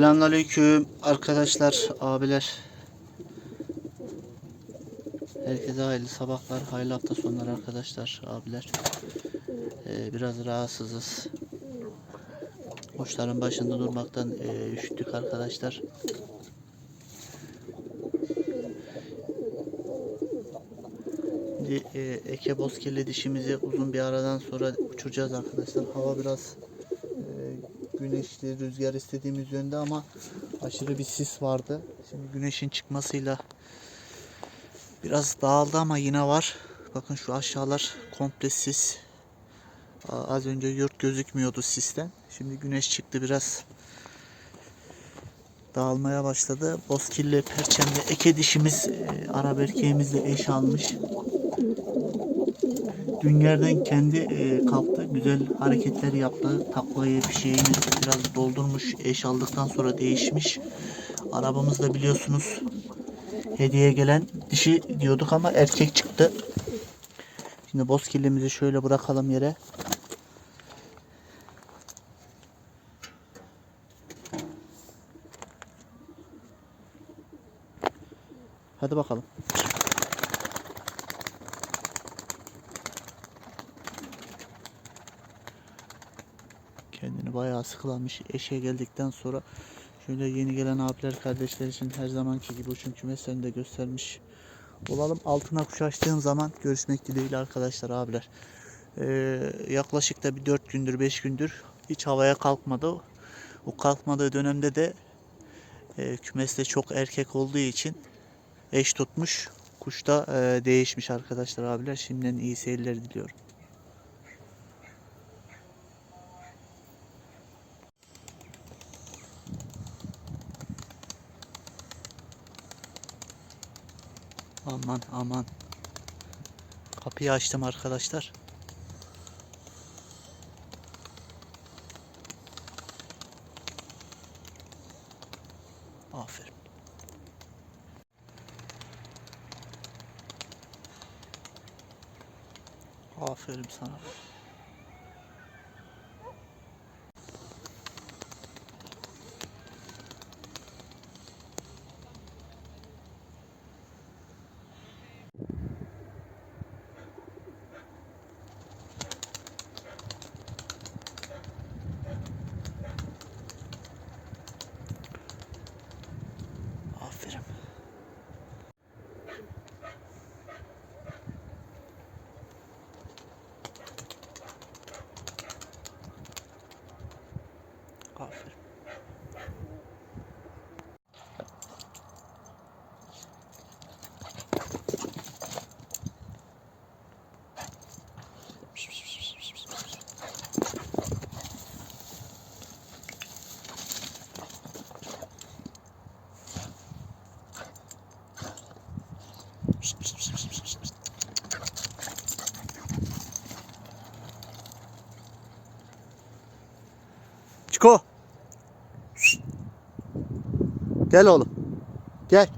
Selamünaleyküm arkadaşlar, abiler. Herkese hayırlı sabahlar, hayırlı hafta sonları arkadaşlar, abiler. Ee, biraz rahatsızız. Kuşların başında durmaktan e, üşüttük arkadaşlar. Şimdi e, eke bozkirli dişimizi uzun bir aradan sonra uçuracağız arkadaşlar. Hava biraz güneşli, rüzgar istediğimiz yönde ama aşırı bir sis vardı. Şimdi güneşin çıkmasıyla biraz dağıldı ama yine var. Bakın şu aşağılar komple sis. Az önce yurt gözükmüyordu sisten. Şimdi güneş çıktı biraz dağılmaya başladı. Bozkirli perçemli eke dişimiz e, Arap erkeğimizle eş almış. Dün yerden kendi e, kalktı. Güzel hareketler yaptı. Taklayı bir şeyini biraz doldurmuş. Eş aldıktan sonra değişmiş. Arabamız da biliyorsunuz hediye gelen dişi diyorduk ama erkek çıktı. Şimdi bozkirlimizi şöyle bırakalım yere. Hadi bakalım. Kendini bayağı sıkılamış. Eşe geldikten sonra şöyle yeni gelen abiler kardeşler için her zamanki gibi uçum kümeslerini de göstermiş olalım. Altına kuş açtığım zaman görüşmek dileğiyle arkadaşlar abiler. Ee, yaklaşık da bir 4 gündür 5 gündür hiç havaya kalkmadı. O kalkmadığı dönemde de e, kümeste çok erkek olduğu için eş tutmuş. Kuş da e, değişmiş arkadaşlar abiler. Şimdiden iyi seyirler diliyorum. Aman aman. Kapıyı açtım arkadaşlar. Aferin. Aferin sana. Aferin. Aferin. Çiko. Gel oğlum. Gel.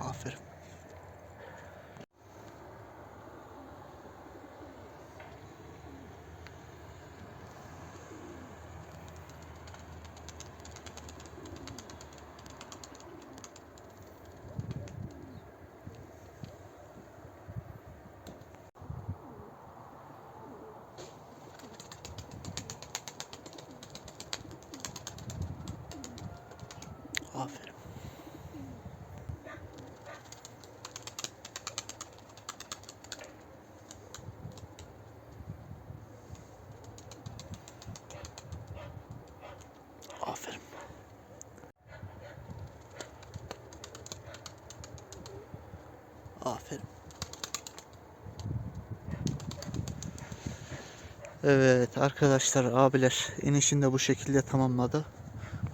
Aferin. Aferin. Aferin. Aferin. Evet arkadaşlar abiler inişini de bu şekilde tamamladı.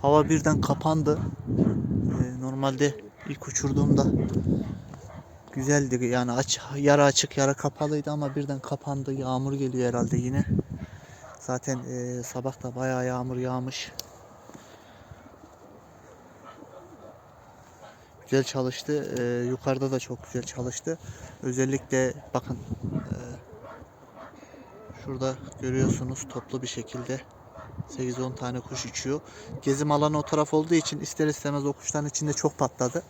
Hava birden kapandı. Ee, normalde ilk uçurduğumda güzeldi yani aç, yara açık yara kapalıydı ama birden kapandı. Yağmur geliyor herhalde yine. Zaten e, sabah da bayağı yağmur yağmış. Güzel çalıştı. Ee, yukarıda da çok güzel çalıştı. Özellikle bakın e, Şurada görüyorsunuz toplu bir şekilde 8-10 tane kuş uçuyor. Gezim alanı o taraf olduğu için ister istemez o kuşların içinde çok patladı.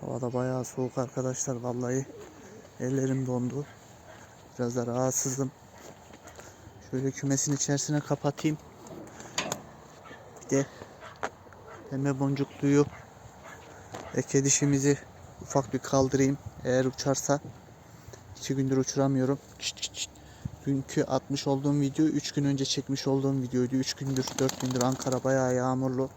Havada bayağı soğuk arkadaşlar vallahi. Ellerim dondu. Biraz da rahatsızım. Şöyle kümesin içerisine kapatayım. Bir de pembe boncukluyu eke dişimizi ufak bir kaldırayım. Eğer uçarsa iki gündür uçuramıyorum. Çıt çıt çıt. Dünkü atmış olduğum video 3 gün önce çekmiş olduğum videoydu. 3 gündür 4 gündür Ankara bayağı yağmurlu.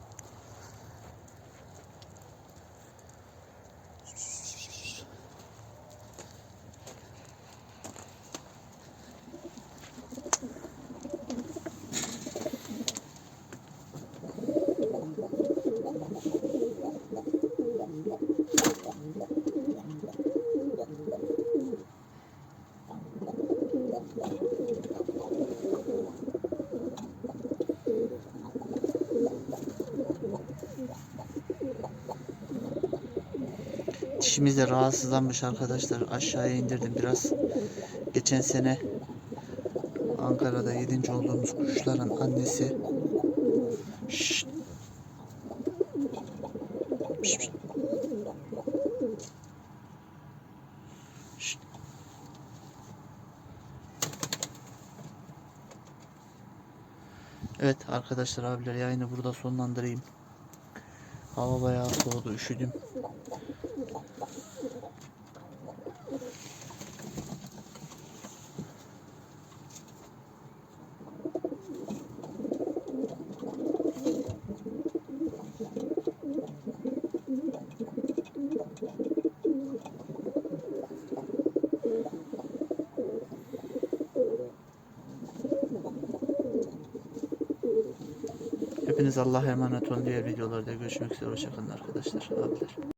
Dişimiz rahatsızlanmış arkadaşlar. Aşağıya indirdim biraz. Geçen sene Ankara'da 7. olduğumuz kuşların annesi. Şşt. Evet arkadaşlar abiler yayını burada sonlandırayım. Hava bayağı soğudu üşüdüm. Hepiniz Allah'a emanet olun. Diğer videolarda görüşmek üzere. Hoşçakalın arkadaşlar. Abiler.